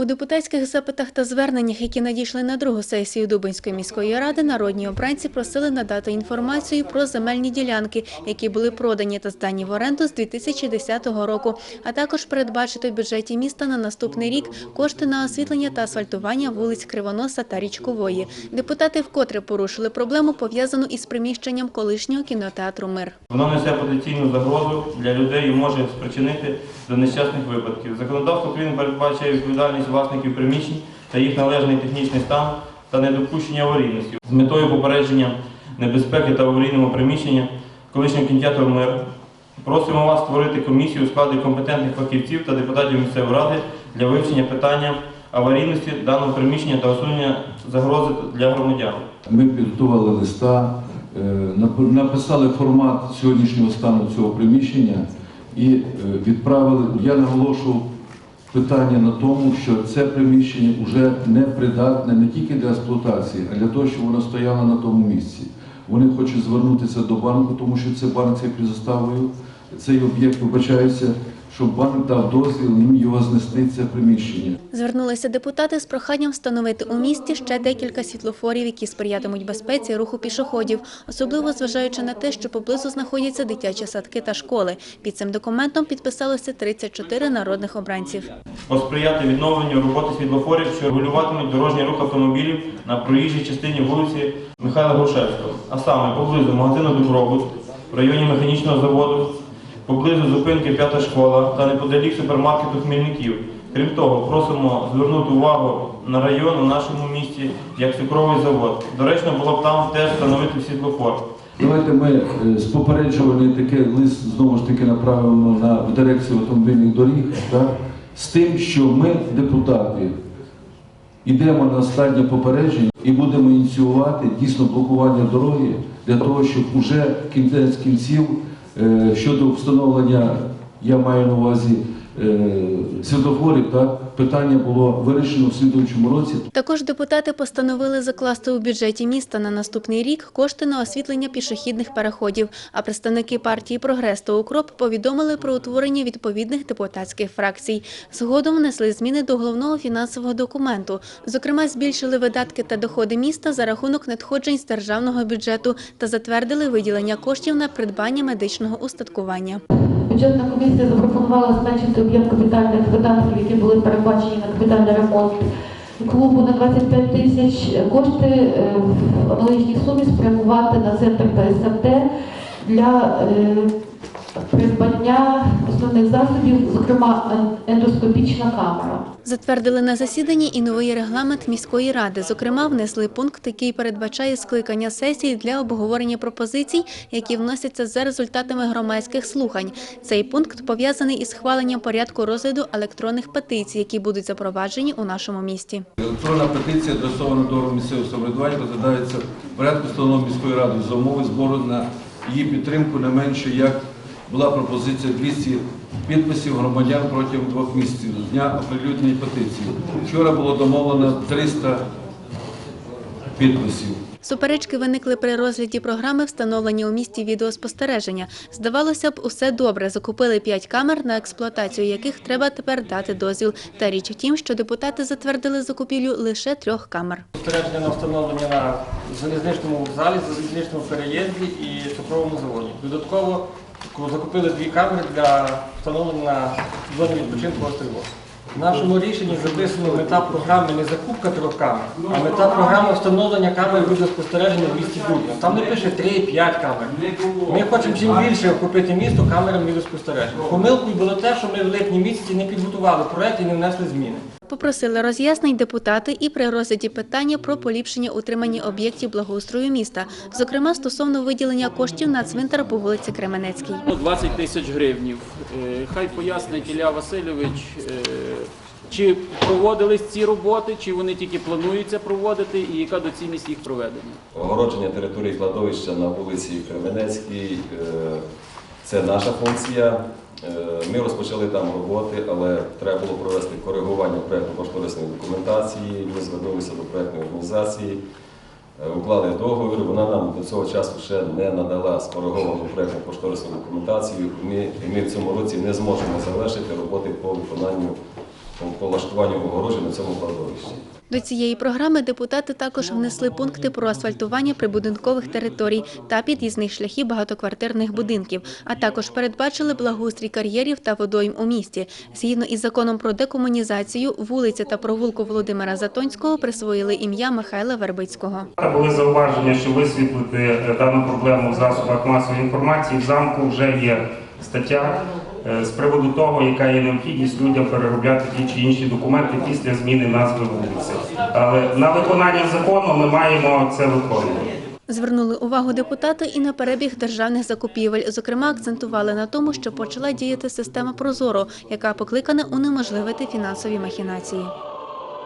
У депутатських запитах та зверненнях, які надійшли на другу сесію Дубинської міської ради, народні обранці просили надати інформацію про земельні ділянки, які були продані та здані в оренду з 2010 року, а також передбачити в бюджеті міста на наступний рік кошти на освітлення та асфальтування вулиць Кривоноса та Річкової. Депутати вкотре порушили проблему, пов'язану із приміщенням колишнього кінотеатру Мир. Воно несе потенційну загрозу для людей і може спричинити до нещасних випадків. Законодавство України передбачає відповідальність власників приміщень та їх належний технічний стан та недопущення аварійності з метою попередження небезпеки та аварійного приміщення колишнього кінотеатру Мир. Просимо вас створити комісію у складі компетентних фахівців та депутатів місцевої ради для вивчення питання аварійності даного приміщення та усунення загрози для громадян. Ми підготували листа, е, написали формат сьогоднішнього стану цього приміщення і е, відправили. Я наголошував питання на тому, що це приміщення вже не придатне не тільки для експлуатації, а для того, щоб воно стояло на тому місці. Вони хочуть звернутися до банку, тому що це банк цей призоставою. Цей об'єкт вибачається, щоб банк дав дозвіл їм його знести це приміщення. Звернулися депутати з проханням встановити у місті ще декілька світлофорів, які сприятимуть безпеці руху пішоходів, особливо зважаючи на те, що поблизу знаходяться дитячі садки та школи. Під цим документом підписалося 34 народних обранців. посприяти відновленню роботи світлофорів, що регулюватимуть дорожній рух автомобілів на проїжджій частині вулиці Михайла Грушевського, а саме поблизу магазину Добробут, в районі механічного заводу, поблизу зупинки П'ята школа та неподалік супермаркету Хмельників. Крім того, просимо звернути увагу на район у нашому місті як цукровий завод. Доречно було б там теж встановити світлофор. Давайте ми е, з попереджувальний таке лист знову ж таки направимо на в дирекцію автомобільних доріг, так? з тим, що ми, депутати, йдемо на стадію попередження і будемо ініціювати дійсно блокування дороги для того, щоб уже кінець кінців щодо встановлення, я маю на увазі е, світофорів, так, питання було вирішено в слідуючому році. Також депутати постановили закласти у бюджеті міста на наступний рік кошти на освітлення пішохідних переходів. А представники партії «Прогрес» та «Укроп» повідомили про утворення відповідних депутатських фракцій. Згодом внесли зміни до головного фінансового документу. Зокрема, збільшили видатки та доходи міста за рахунок надходжень з державного бюджету та затвердили виділення коштів на придбання медичного устаткування. Бюджетна комісія запропонувала зменшити об'єм капітальних видатків, які були передбачені на капітальний ремонт клубу на 25 тисяч. Кошти е, в аналогічній сумі спрямувати на центр ПСМТ для е, придбання основних засобів, зокрема ендоскопічна камера. Затвердили на засіданні і новий регламент міської ради. Зокрема, внесли пункт, який передбачає скликання сесії для обговорення пропозицій, які вносяться за результатами громадських слухань. Цей пункт пов'язаний із схваленням порядку розгляду електронних петицій, які будуть запроваджені у нашому місті. Електронна петиція адресована до місцевого самоврядування розглядається в порядку встановленого міської ради за умови збору на її підтримку не менше, як була пропозиція 200 підписів громадян протягом двох місяців з дня оприлюднення петиції. Вчора було домовлено 300 підписів. Суперечки виникли при розгляді програми встановлення у місті відеоспостереження. Здавалося б, усе добре. Закупили п'ять камер, на експлуатацію яких треба тепер дати дозвіл. Та річ у тім, що депутати затвердили закупівлю лише трьох камер. Спостереження на встановлення на залізничному вокзалі, залізничному переїзді і цукровому заводі. Додатково закупили дві камери для встановлення на зоні відпочинку острівок. В нашому рішенні записано мета програми не закупка трьох камер, а мета програми встановлення камер відеоспостереження в місті Дубно. Там не пише 3-5 камер. Ми хочемо чим більше охопити місто камерами відеоспостереження. Помилкою було те, що ми в липні місяці не підготували проект і не внесли зміни. Попросили роз'яснень депутати і при розгляді питання про поліпшення утримання об'єктів благоустрою міста, зокрема стосовно виділення коштів на цвинтар по вулиці Кременецькій. Ну, 20 тисяч гривнів. Е, Хай пояснить Ілля Васильович, е, чи проводились ці роботи, чи вони тільки плануються проводити, і яка доцільність їх проведення. Огородження території кладовища на вулиці Кременецькій е, це наша функція. Е, Ми розпочали там роботи, але треба було провести коригування проєктно-кошторисної документації. Ми звернулися до проєктної організації, е, уклали договір. Вона нам до цього часу ще не надала скориговану проєктно-кошторисну документацію. Ми, ми в цьому році не зможемо завершити роботи по виконанню по влаштуванню огорожі на цьому кладовищі. До цієї програми депутати також внесли пункти про асфальтування прибудинкових територій та під'їзних шляхів багатоквартирних будинків, а також передбачили благоустрій кар'єрів та водойм у місті. Згідно із законом про декомунізацію, вулиця та провулку Володимира Затонського присвоїли ім'я Михайла Вербицького. Були зауваження, що висвітлити е, дану проблему в засобах масової інформації. В замку вже є стаття е, з приводу того, яка є необхідність людям переробляти ті чи інші документи після зміни назви вулиці. Але на виконання закону ми маємо це виконувати. Звернули увагу депутати і на перебіг державних закупівель. Зокрема, акцентували на тому, що почала діяти система Прозоро, яка покликана унеможливити фінансові махінації.